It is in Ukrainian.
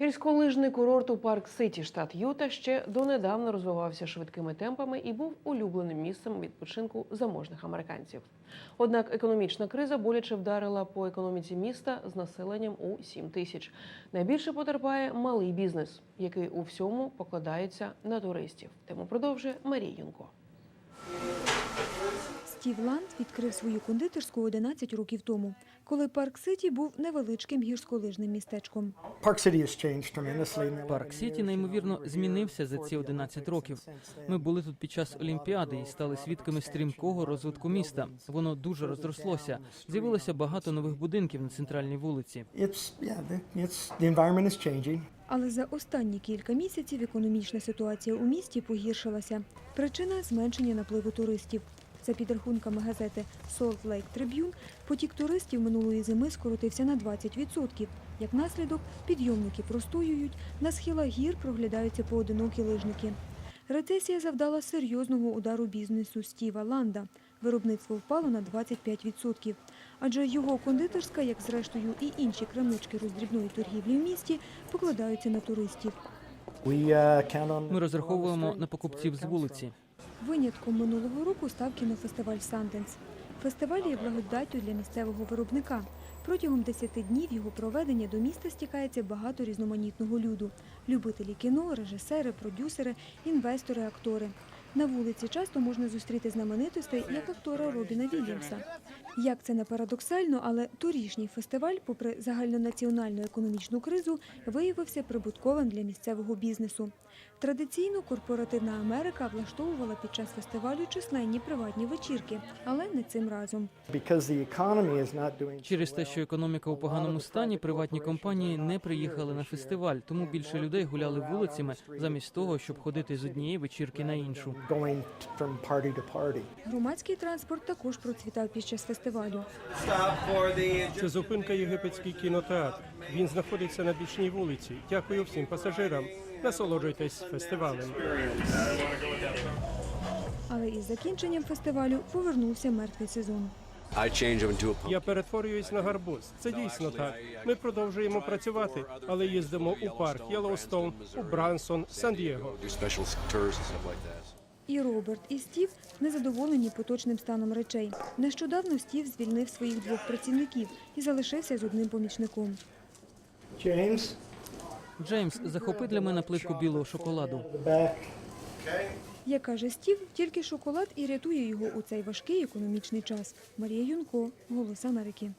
Гірськолижний курорт у Парк Ситі, штат Юта, ще донедавна розвивався швидкими темпами і був улюбленим місцем відпочинку заможних американців. Однак економічна криза боляче вдарила по економіці міста з населенням у 7 тисяч. Найбільше потерпає малий бізнес, який у всьому покладається на туристів. Тему продовжує Марія Юнко. Стів Ланд відкрив свою кондитерську 11 років тому, коли Парк Ситі був невеличким гірськолижним містечком. Park City has changed tremendously in the Парк Сіті неймовірно змінився за ці 11 років. Ми були тут під час Олімпіади і стали свідками стрімкого розвитку міста. Воно дуже розрослося. З'явилося багато нових будинків на центральній вулиці. It's yeah, the, it's the environment is changing. Але за останні кілька місяців економічна ситуація у місті погіршилася. Причина зменшення напливу туристів. За підрахунками газети Salt Lake Tribune, потік туристів минулої зими скоротився на 20%. Як наслідок, підйомники простоюють, на схилах гір проглядаються поодинокі лижники. Рецесія завдала серйозного удару бізнесу Стіва Ланда. Виробництво впало на 25%. Адже його кондитерська, як зрештою і інші крамнички роздрібної торгівлі в місті, покладаються на туристів. Uh, Ми розраховуємо на покупців з вулиці. Винятком минулого року став кінофестиваль Санденс. Фестиваль є благодаттю для місцевого виробника. Протягом 10 днів його проведення до міста стікається багато різноманітного люду: любителі кіно, режисери, продюсери, інвестори, актори. На вулиці часто можна зустріти знаменитостей, як актора Робіна Вільямса. Як це не парадоксально, але торішній фестиваль, попри загальнонаціональну економічну кризу, виявився прибутковим для місцевого бізнесу. Традиційно корпоративна Америка влаштовувала під час фестивалю численні приватні вечірки, але не цим разом. Через те, що економіка у поганому стані, приватні компанії не приїхали на фестиваль, тому більше людей гуляли вулицями замість того, щоб ходити з однієї вечірки на іншу. Громадський транспорт також процвітав під час фестивалю. Це зупинка єгипетський кінотеатр. Він знаходиться на бічній вулиці. Дякую всім пасажирам. Насолоджуйтесь фестивалем. Але із закінченням фестивалю повернувся мертвий сезон. Я перетворююсь на гарбуз. Це дійсно так. Ми продовжуємо працювати, але їздимо у парк Єлоустоун, у Брансон, Сан-Дієго. І Роберт, і Стів незадоволені поточним станом речей. Нещодавно Стів звільнив своїх двох працівників і залишився з одним помічником. James, Джеймс, захопи для мене плитку білого шоколаду. Як каже Стів, тільки шоколад і рятує його у цей важкий економічний час. Марія Юнко, Голос Америки.